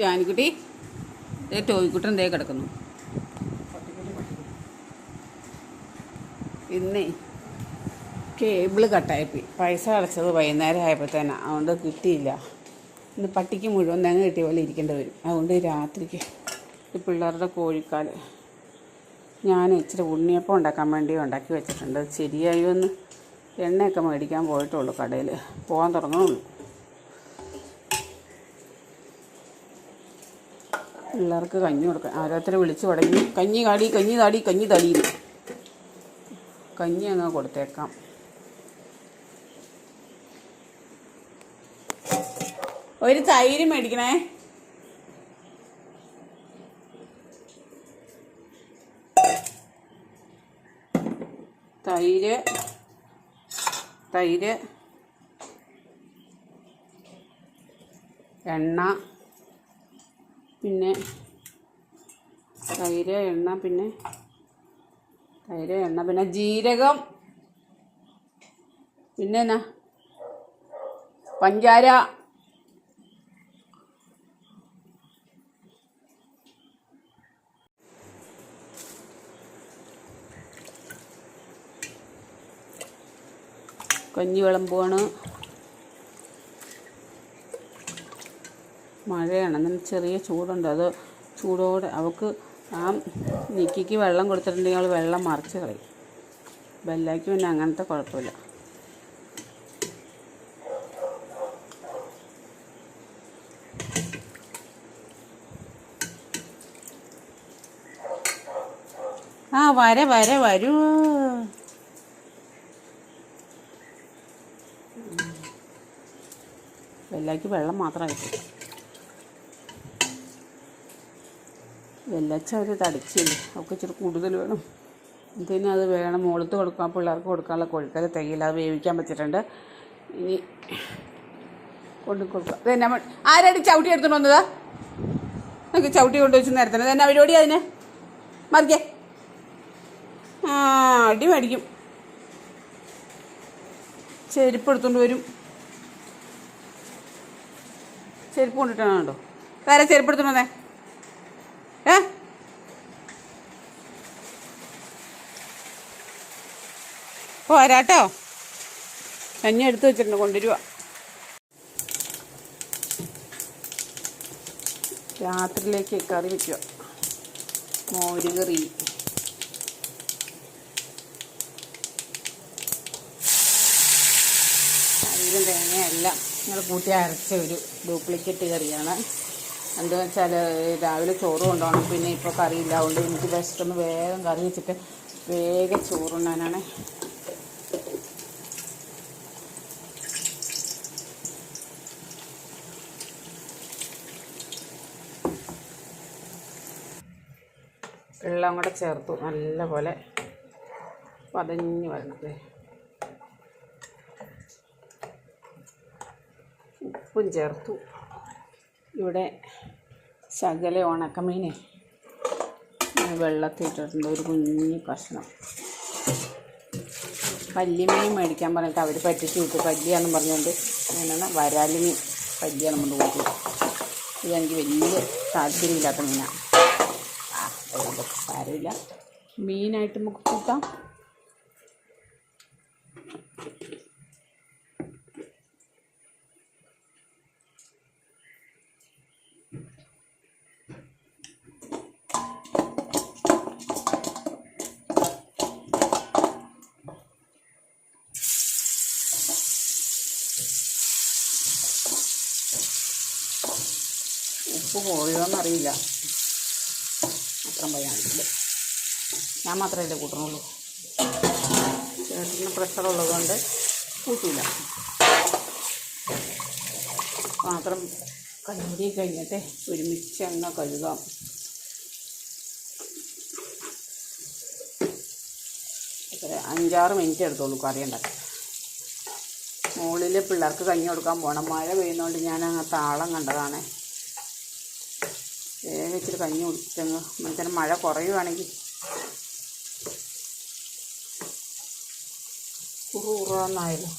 ജാനിക്കുട്ടി ദേ ടോയ്ക്കുട്ടൻ ദേ കിടക്കുന്നു. ഇന്നേ കേബിൾ കട്ടായിപ്പോയി. പൈസ അടച്ചത് വൈകുന്നേരം ആയപ്പോഴത്തേനാ അതുകൊണ്ട് കിട്ടിയില്ല. ഇന്ന് പട്ടിക്ക് മുഴുവൻ തേങ്ങ കിട്ടിയ പോലെ ഇരിക്കേണ്ടി വരും. അതുകൊണ്ട് രാത്രിക്ക് ഈ പിള്ളേരുടെ കോഴിക്കാൽ ഞാൻ ഇച്ചിരി ഉണ്ണിയപ്പം ഉണ്ടാക്കാൻ വേണ്ടി ഉണ്ടാക്കി വെച്ചിട്ടുണ്ട്. ശരിയായി എന്ന് എണ്ണയൊക്കെ മേടിക്കാൻ പോയിട്ടുള്ളൂ കടയിൽ പോകാൻ തുടങ്ങണുള്ളൂ. പിള്ളേർക്ക് കഞ്ഞി കൊടുക്കാം ഓരോരുത്തരെ വിളിച്ച് തുടങ്ങി കഞ്ഞി കാടി കഞ്ഞി താടി കഞ്ഞി തടി. കഞ്ഞി അങ്ങ് കൊടുത്തേക്കാം. ഒരു തൈര് മേടിക്കണേ. തൈര് തൈര് എണ്ണ പിന്നെ തൈര് എണ്ണ പിന്നെ തൈര് എണ്ണ പിന്നെ ജീരകം. പിന്നെ എന്നാ? പഞ്ചാര. കഞ്ഞി വിളമ്പുവാണ് മഴയാണ് എന്നാൽ ചെറിയ ചൂടുണ്ട്. അത് ചൂടോടെ അവൾക്ക് ആ നിക്കിക്ക് വെള്ളം കൊടുത്തിട്ടുണ്ടെങ്കിൽ അവൾ വെള്ളം മറിച്ച് കളയും. ബെല്ലാക്കി പിന്നെ അങ്ങനത്തെ കുഴപ്പമില്ല. ആ വര വര വരൂ. വെള്ളയ്ക്ക് വെള്ളം മാത്രമായിട്ട്. വെല്ലച്ച ഒരു തടിച്ചില്ലേ? അവൾക്ക് ഇച്ചിരി കൂടുതൽ വേണം. എന്തിനും അത് വേണം. മുകളത്ത് കൊടുക്കാൻ പിള്ളേർക്ക് കൊടുക്കാനുള്ള കോഴിക്കറി തികയില്ല അത് വേവിക്കാൻ പറ്റിയിട്ടുണ്ട്. ഇനി കൊണ്ടു കൊടുക്കാം. അത് തന്നെ ആരടി ചവിട്ടി എടുത്തോണ്ട് വന്നതാ? നമുക്ക് ചവിട്ടി കൊണ്ട് വെച്ച് നേരത്തെ തന്നെ. അവരോടി അതിന് മറിക്കേ. ആ അടി മേടിക്കും. ചെരുപ്പ് എടുത്തുകൊണ്ട് വരും. ചെരുപ്പ് കൊണ്ടിട്ടാണോ? വേറെ ചെരുപ്പ് എടുത്തോണ്ട് വന്നേ? പോരാട്ടോ കഞ്ഞി എടുത്ത് വെച്ചിട്ടുണ്ട് കൊണ്ടുവരുക രാത്രിയിലേക്ക് കറി വയ്ക്കുക മോര് കറി. തൈരും തേങ്ങയെല്ലാം നിങ്ങൾ കൂട്ടി അരച്ച ഒരു ഡ്യൂപ്ലിക്കേറ്റ് കറിയാണ്. എന്താ വെച്ചാൽ രാവിലെ ചോറ് കൊണ്ടുപോകണം. പിന്നെ ഇപ്പോൾ കറിയില്ല. അതുകൊണ്ട് എനിക്ക് വിശക്കൊന്ന് വേഗം കറി വെച്ചിട്ട് വേഗം ചോറുണ്ണാനാണ്. വെള്ളം കൂടെ ചേർത്തു. നല്ലപോലെ പതഞ്ഞ് വരണത് ഉപ്പും ചേർത്തു. ഇവിടെ ശകല ഉണക്കമീനെ. വെള്ളത്തിട്ടിട്ടുണ്ട് ഒരു കുഞ്ഞു കഷ്ണം പല്ലിമീൻ മേടിക്കാൻ പറഞ്ഞിട്ട് അവർ പറ്റിച്ച് വിട്ടു. പല്ലിയാണെന്ന് പറഞ്ഞുകൊണ്ട് അങ്ങനെയാണ് വരാലിമീൻ പല്ലിയാണ് നമ്മൾ കൂട്ടി ഇതെനിക്ക് വലിയ താല്പര്യമില്ലാത്ത മീനാണ് സാരമില്ല. മീനായിട്ട് നമുക്ക് കൂട്ടാം. ഉപ്പ് പോയോന്നറിയില്ല അത്രയും പറയാനില്ല ഞാൻ ഇല്ല കൂട്ടണുള്ളൂ. ചേട്ടന് പ്രഷറുള്ളത് കൊണ്ട് കൂട്ടില്ല മാത്രം കഴുകി കഴിഞ്ഞിട്ട് ഒരുമിച്ച് എണ്ണ കഴുകാം. അഞ്ചാറ് മിനിറ്റ് എടുത്തോളൂ കറി ഉണ്ടാക്കാൻ. മുകളിൽ പിള്ളേർക്ക് കഞ്ഞി കൊടുക്കാൻ പോകണം മഴ പെയ്യുന്നതുകൊണ്ട് ഞാൻ അങ്ങ് താളം കണ്ടതാണ്. വേഗം ഇച്ചിരി കഞ്ഞി കുടിച്ചങ്ങ് മനുഷ്യന് മഴ കുറയുവാണെങ്കിൽ. കുറു കുറവെന്നായാലും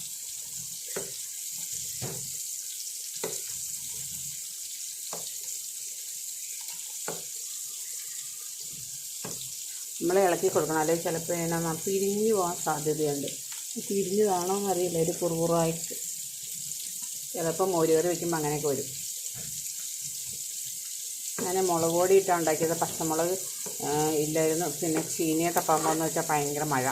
നമ്മൾ ഇളക്കി കൊടുക്കണം. അല്ലെങ്കിൽ ചിലപ്പോൾ എന്നാ പിരിഞ്ഞു പോകാൻ സാധ്യതയുണ്ട്. പിരിഞ്ഞതാണോ എന്നറിയില്ല ഒരു കുറുകുറായിട്ട്. ചിലപ്പോൾ മോരുകറി വയ്ക്കുമ്പോൾ അങ്ങനെയൊക്കെ വരും. ഞാൻ മുളക് പൊടി ഇട്ടാണ് ഉണ്ടാക്കിയത്. പച്ചമുളക് ഇല്ലായിരുന്നു. പിന്നെ ചീനിയൊക്കെ പറഞ്ഞതെന്ന് വെച്ചാൽ ഭയങ്കര മഴ.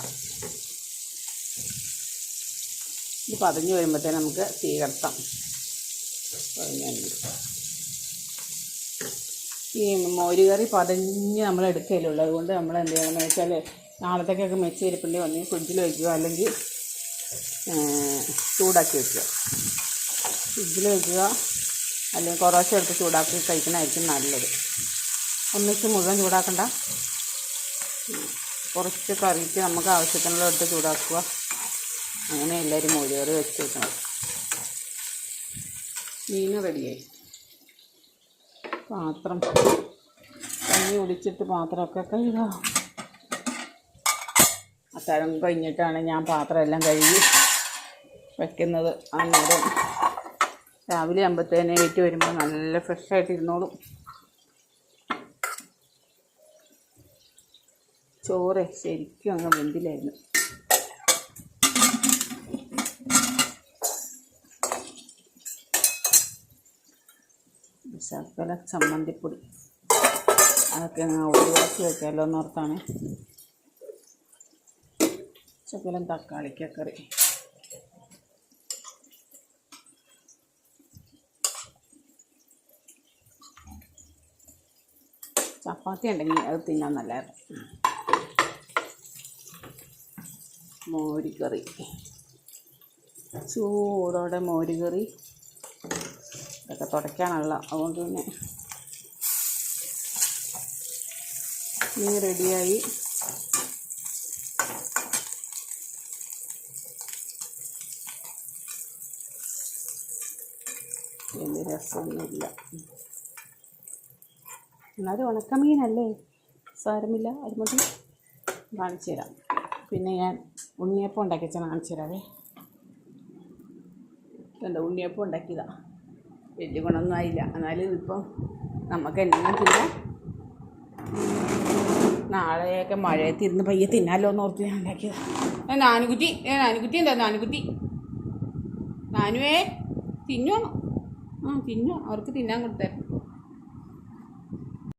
ഇത് പതിഞ്ഞ് വരുമ്പോഴത്തേന് നമുക്ക് തീ. ഈ മോരുകറി പതിഞ്ഞ് പതഞ്ഞ് നമ്മൾ എടുക്കലുള്ളൂ അതുകൊണ്ട് നമ്മൾ എന്ത് ചെയ്യണമെന്ന് വെച്ചാൽ നാളത്തേക്കൊക്കെ മെച്ചി ഇരിപ്പിന്റെ ഒന്ന് ഫ്രിഡ്ജിൽ വയ്ക്കുക അല്ലെങ്കിൽ ചൂടാക്കി വയ്ക്കുക ഫ്രിഡ്ജിൽ വയ്ക്കുക അല്ലെങ്കിൽ കുറേശ്ശെ എടുത്ത് ചൂടാക്കി കഴിക്കുന്നതായിരിക്കും നല്ലത്. ഒന്നിച്ച് മുഴുവൻ ചൂടാക്കണ്ട. കുറച്ച് കറിക്ക് നമുക്ക് ആവശ്യത്തിനുള്ള എടുത്ത് ചൂടാക്കുക. അങ്ങനെ എല്ലാവരും മോര് കറി വെച്ച് വെക്കണം മീൻ റെഡിയായി. പാത്രം. കഞ്ഞി ഒടിച്ചിട്ട് പാത്രമൊക്കെ കഴുകാം. അത്താഴം കഴിഞ്ഞിട്ടാണ് ഞാൻ പാത്രമെല്ലാം കഴുകി വെക്കുന്നത്. അന്നേരം രാവിലെ ആകുമ്പോഴത്തേനെ ഏറ്റു വരുമ്പോൾ നല്ല ഫ്രഷായിട്ട് ഇരുന്നോളും. ചോറ് ശരിക്കും അങ്ങ് വെന്തിലായിരുന്നു ശർക്കര ചമ്മന്തിപ്പൊടി അതൊക്കെ അങ്ങ് ഒഴിവാക്കി വെക്കാമല്ലോ എന്നോർത്താണ് ശകലം തക്കാളിക്കക്കറി. ചപ്പാത്തി ഉണ്ടെങ്കിൽ അത് തിന്നാൻ നല്ലതായിരുന്നു. മോരുകറി. ചൂടോടെ മോരുകറി. ഇതൊക്കെ തുടയ്ക്കാനുള്ള അതുകൊണ്ട് പിന്നെ മീൻ റെഡിയായി. വലിയ രസമൊന്നുമില്ല. എന്നാലും ഉണക്കമീനല്ലേ? സാരമില്ല. അത് മതി കാണിച്ചു തരാം പിന്നെ ഞാൻ ഉണ്ണിയപ്പം ഉണ്ടാക്കി വെച്ചാൽ കാണിച്ചു തരാവേ എന്താ ഉണ്ണിയപ്പം ഉണ്ടാക്കിയതാ. വലിയ ഗുണമൊന്നും ആയില്ല. എന്നാലും ഇതിപ്പം നമുക്ക് എന്തെങ്കിലും തിന്നാം. നാളെയൊക്കെ മഴയത്ത് ഇരുന്ന് പയ്യെ തിന്നാലോ എന്ന് ഓർത്ത് ഞാൻ ഉണ്ടാക്കിയതാ. നാനുകുറ്റി. നാനുകുറ്റി എന്താ? നാനുകുറ്റി. നാനുവേ തിന്നോ? ആ തിന്നോ. അവർക്ക് തിന്നാൻ കൊടുത്തേ